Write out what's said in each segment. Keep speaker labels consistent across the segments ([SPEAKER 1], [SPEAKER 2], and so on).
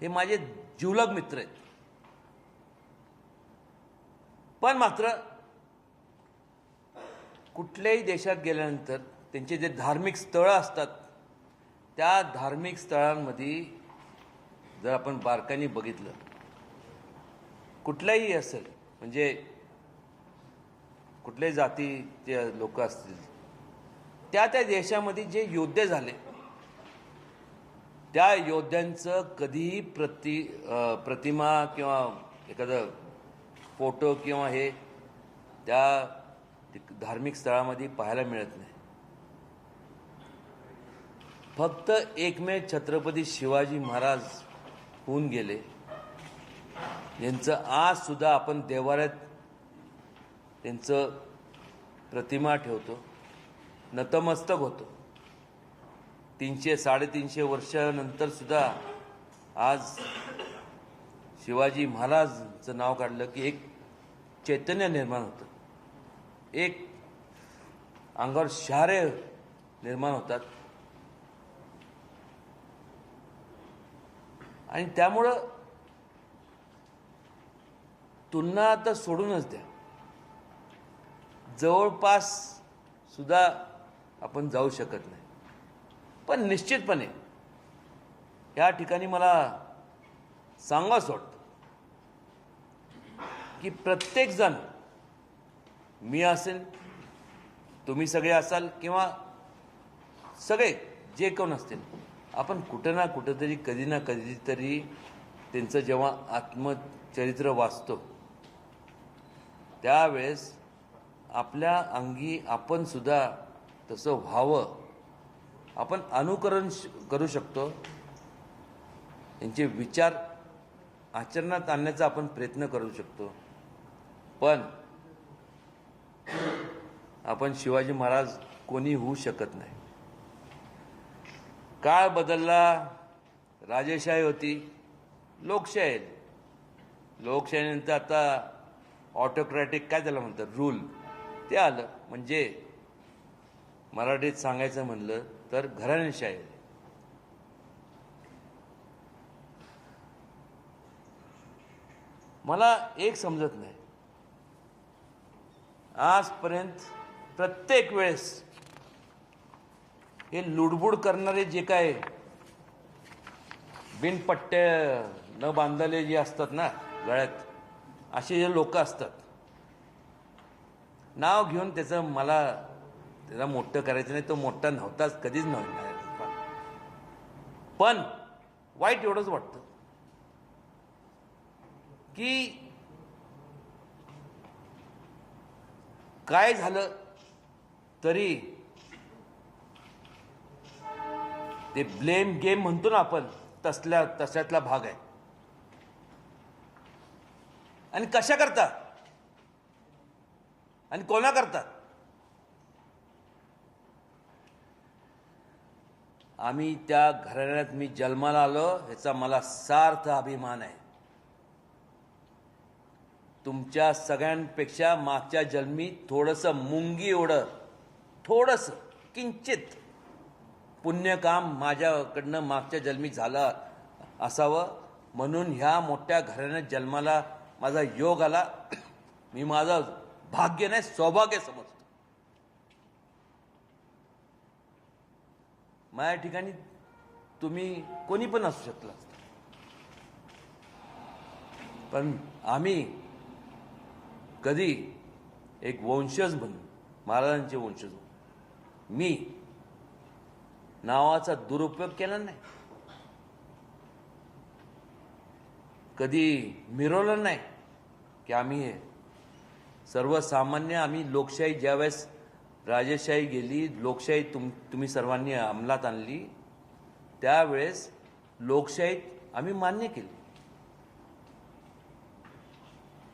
[SPEAKER 1] हे माझे जिवलग मित्र आहेत. पण मात्र कुठल्याही देशात गेल्यानंतर त्यांचे जे धार्मिक स्थळं असतात त्या धार्मिक स्थळांमध्ये जर आपण बारकाने बघितलं कुठल्याही असेल म्हणजे कुठल्याही जातीचे लोक असतील त्या त्या देशामध्ये जे योद्धे झाले त्या योद्ध्यांचं कधीही प्रति प्रतिमा किंवा एखादं फोटो किंवा हे त्या धार्मिक स्थळामध्ये पाहायला मिळत नाही. फक्त एकमेव छत्रपती शिवाजी महाराज होऊन गेले. यांचं आज सुद्धा आपण देवाऱ्यात त्यांचं प्रतिमा ठेवतो. नतमस्तक होतो. तीनशे साडेतीनशे वर्षानंतर सुद्धा आज शिवाजी महाराजचं नाव काढलं की एक चैतन्य निर्माण होतं. एक अंगावर शहारे निर्माण होतात. आणि त्यामुळं तुलना आता सोडूनच द्या. जवळपास सुद्धा आपण जाऊ शकत नाही. पण निश्चितपणे या ठिकाणी मला सांगावंच वाटतं की प्रत्येकजण मी असेल तुम्ही सगळे असाल किंवा सगळे जे कोण असतील आपण कुठं ना कुठंतरी कधी ना कधीतरी त्यांचं जेव्हा आत्मचरित्र वाचतो त्यावेळेस आपल्या अंगी आपण सुद्धा तसं व्हावं आपण अनुकरण करू शकतो. यांचे विचार आचरणात आणण्याचा आपण प्रयत्न करू शकतो. पण आपण शिवाजी महाराज कोणी होऊ शकत नाही. काळ बदलला राजेशाही होती लोकशाही लोकशाहीनंतर आता ऑटोक्रॅटिक काय त्याला म्हणतात? रूल ते आलं. म्हणजे मराठीत सांगायचं म्हणलं तर घराणेशाही. मला एक समजत नाही. आजपर्यंत प्रत्येक वेळेस हे लुडबुड करणारे जे काय बिनपट्ट्या न बांधलेले जे असतात ना गळ्यात असे जे लोक असतात नाव घेऊन त्याचं मला त्याला मोठं करायचं नाही तो मोठा नव्हताच कधीच नव्हता. पण वाईट एवढंच वाटतं की काय झालं तरी ते ब्लेम गेम म्हणतो ना आपण तसल्या तशातला भाग आहे. आणि कशा करता? आणि कोणा करतात आम्ही त्या घराण्यात मी जन्माला आलो ह्याचा मला सार्थ अभिमान आहे. तुमच्या सगळ्यांपेक्षा मागच्या जन्मी थोडंसं मुंगी एवढं थोडंसं किंचित पुण्यकाम माझ्याकडनं मागच्या जन्मी झालं असावं. म्हणून ह्या मोठ्या घराण्यात जन्माला माझा योग आला. मी माझं भाग्य नाही सौभाग्य समजतो. माझ्या ठिकाणी तुम्ही कोणी पण असू शकला पण आम्ही कधी एक वंशज म्हणून महाराजांचे वंशज म्हणून मी नावाचा दुरुपयोग केला नाही. कधी मिरवलं नाही की आम्ही हे सर्वसामान्य आम्ही लोकशाही ज्यावेळेस राजेशाही गेली लोकशाही तुम तुम्ही सर्वांनी अंमलात आणली त्यावेळेस लोकशाहीत आम्ही मान्य केली.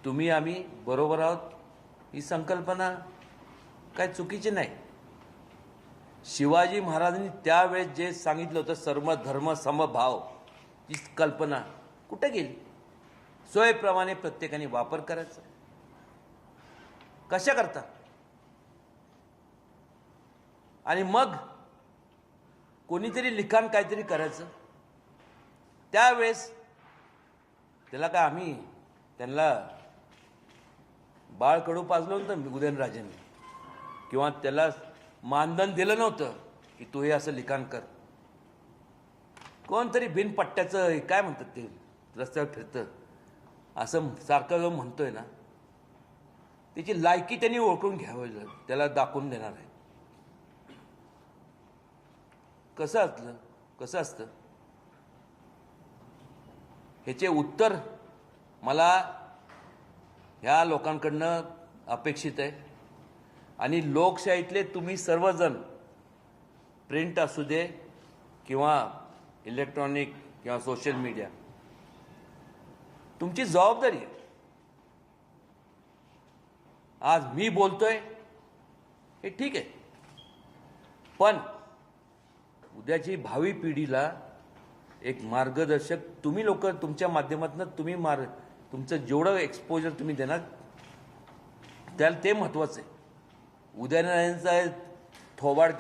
[SPEAKER 1] तुम्ही आम्ही बरोबर आहोत ही संकल्पना काय चुकीची नाही. शिवाजी महाराजांनी त्यावेळेस जे सांगितलं होतं सर्व धर्म समभाव ही कल्पना कुठे गेली? सोयीप्रमाणे प्रत्येकाने वापर करायचा. कशा करता? आणि मग कोणीतरी लिखाण काहीतरी करायचं. त्यावेळेस त्याला काय आम्ही त्यांना बाळ कडू पाजलं नव्हतं उदयनराजेंनी. किंवा त्याला मानधन दिलं नव्हतं की तू हे असं लिखाण कर. कोणतरी बिनपट्ट्याचं काय म्हणतात ते? रस्त्यावर फिरतं. असं सारखं जो म्हणतोय ना त्याची लायकी त्यांनी ओळखून घ्यावं त्याला दाखवून देणार आहे. कसं असलं? कसं असतं? ह्याचे उत्तर मला ह्या लोकांकडनं अपेक्षित आहे. आणि लोकशाहीतले तुम्ही सर्वजण प्रिंट असू दे किंवा इलेक्ट्रॉनिक किंवा सोशल मीडिया तुमची जबाबदारी आहे. आज मी बोलतोय हे ठीक आहे. पण उद्याची भावी पिढीला एक मार्गदर्शक तुम्ही लोक तुमच्या माध्यमातून तुम्ही मार्ग तुमचं जेवढं एक्सपोजर तुम्ही देणार त्याला ते महत्वाचं आहे. उदयनारायणचा थोबाड